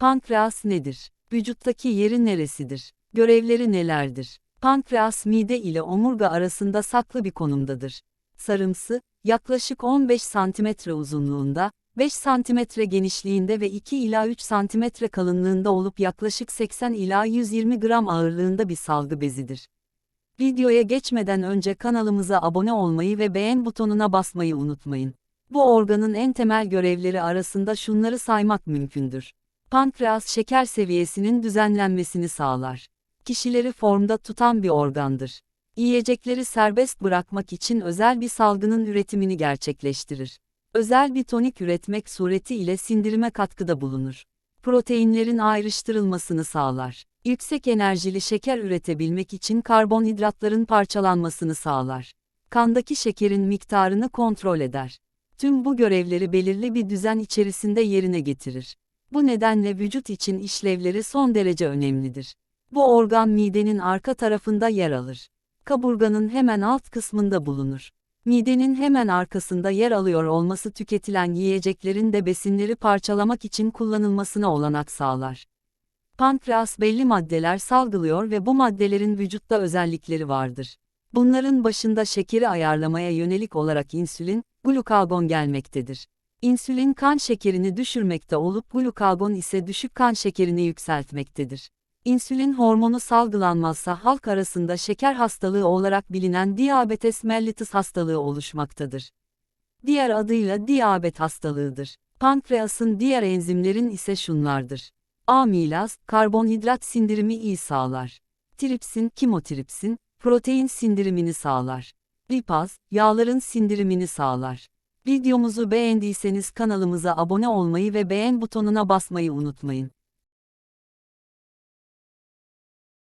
Pankreas nedir? Vücuttaki yeri neresidir? Görevleri nelerdir? Pankreas mide ile omurga arasında saklı bir konumdadır. Sarımsı, yaklaşık 15 cm uzunluğunda, 5 cm genişliğinde ve 2 ila 3 cm kalınlığında olup yaklaşık 80 ila 120 gram ağırlığında bir salgı bezidir. Videoya geçmeden önce kanalımıza abone olmayı ve beğen butonuna basmayı unutmayın. Bu organın en temel görevleri arasında şunları saymak mümkündür. Pankreas şeker seviyesinin düzenlenmesini sağlar. Kişileri formda tutan bir organdır. Yiyecekleri serbest bırakmak için özel bir salgının üretimini gerçekleştirir. Özel bir tonik üretmek suretiyle sindirime katkıda bulunur. Proteinlerin ayrıştırılmasını sağlar. Yüksek enerjili şeker üretebilmek için karbonhidratların parçalanmasını sağlar. Kandaki şekerin miktarını kontrol eder. Tüm bu görevleri belirli bir düzen içerisinde yerine getirir. Bu nedenle vücut için işlevleri son derece önemlidir. Bu organ midenin arka tarafında yer alır. Kaburganın hemen alt kısmında bulunur. Midenin hemen arkasında yer alıyor olması tüketilen yiyeceklerin de besinleri parçalamak için kullanılmasına olanak sağlar. Pankreas belli maddeler salgılıyor ve bu maddelerin vücutta özellikleri vardır. Bunların başında şekeri ayarlamaya yönelik olarak insülin, glukagon gelmektedir. İnsülin kan şekerini düşürmekte olup glukagon ise düşük kan şekerini yükseltmektedir. İnsülin hormonu salgılanmazsa halk arasında şeker hastalığı olarak bilinen diabetes mellitus hastalığı oluşmaktadır. Diğer adıyla diyabet hastalığıdır. Pankreasın diğer enzimlerin ise şunlardır. Amilaz, karbonhidrat sindirimi iyi sağlar. Tripsin, kimotripsin, protein sindirimini sağlar. Lipaz, yağların sindirimini sağlar. Videomuzu beğendiyseniz kanalımıza abone olmayı ve beğen butonuna basmayı unutmayın.